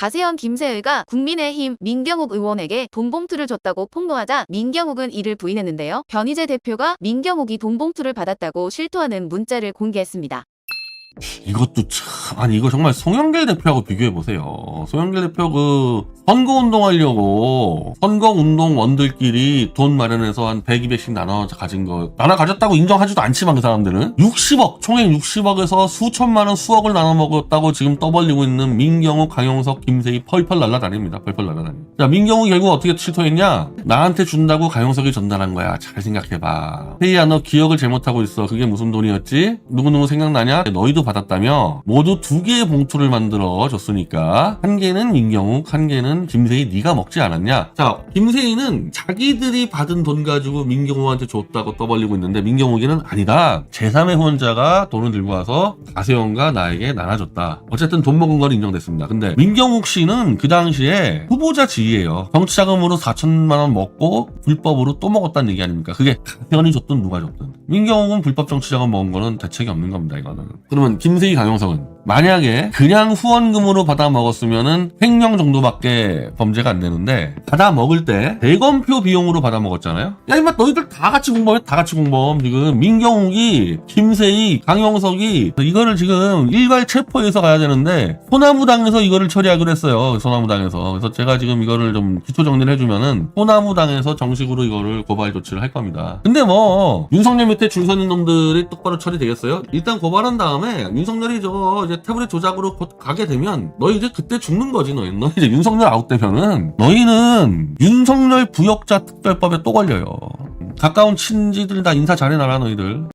가세현 김세의가 국민의힘 민경욱 의원에게 돈 봉투를 줬다고 폭로하자 민경욱은 이를 부인했는데요. 변희재 대표가 민경욱이 돈 봉투를 받았다고 실토하는 문자를 공개했습니다. 이것도 참 아니 이거 정말 송영길 대표하고 비교해 보세요. 송영길 대표 그 선거 운동하려고 선거 운동 원들끼리 돈 마련해서 한 100, 200씩 나눠 가진 거 나눠 가졌다고 인정하지도 않지만 그 사람들은 60억 총액 60억에서 수천만 원 수억을 나눠 먹었다고 지금 떠벌리고 있는 민경욱, 강용석, 김세희 펄펄 날라다닙니다. 펄펄 날라다닙니다. 자 민경욱 결국 어떻게 실토했냐? 나한테 준다고 강용석이 전달한 거야. 잘 생각해봐. 세희야 너 기억을 잘못하고 있어. 그게 무슨 돈이었지? 누구누구 생각나냐? 너희도 받았다며 모두 두 개의 봉투를 만들어 줬으니까 한 개는 민경욱, 한 개는 김세희 네가 먹지 않았냐? 자, 김세희는 자기들이 받은 돈 가지고 민경욱한테 줬다고 떠벌리고 있는데 민경욱이는 아니다. 제3의 후원자가 돈을 들고 와서 가세현과 나에게 나눠줬다. 어쨌든 돈 먹은 건 인정됐습니다. 근데 민경욱 씨는 그 당시에 후보자 지위예요. 정치 자금으로 4천만 원 먹고 불법으로 또 먹었다는 얘기 아닙니까? 그게 가세현이 줬든 누가 줬든. 민경욱은 불법 정치 자금 먹은 거는 대책이 없는 겁니다. 이거는. 그러면 김세희 강용석은 만약에 그냥 후원금으로 받아 먹었으면은 횡령 정도밖에 범죄가 안 되는데 받아 먹을 때 대검표 비용으로 받아 먹었잖아요. 야 이마 너희들 다 같이 공범해 다 같이 공범 지금 민경욱이 김세희 강용석이 이거를 지금 일괄 체포해서 가야 되는데 소나무당에서 이거를 처리하기로 했어요. 소나무당에서 그래서 제가 지금 이거를 좀 기초 정리를 해주면은 소나무당에서 정식으로 이거를 고발 조치를 할 겁니다. 근데 뭐 윤석열 밑에 줄 서는 놈들이 똑바로 처리되겠어요? 일단 고발한 다음에 윤석열이 저거 이제 태블릿 조작으로 곧 가게 되면 너희 이제 그때 죽는 거지 너희. 너희 이제 윤석열 아웃되면은 너희는 윤석열 부역자 특별법에 또 걸려요. 가까운 친지들 다 인사 잘해놔라 너희들.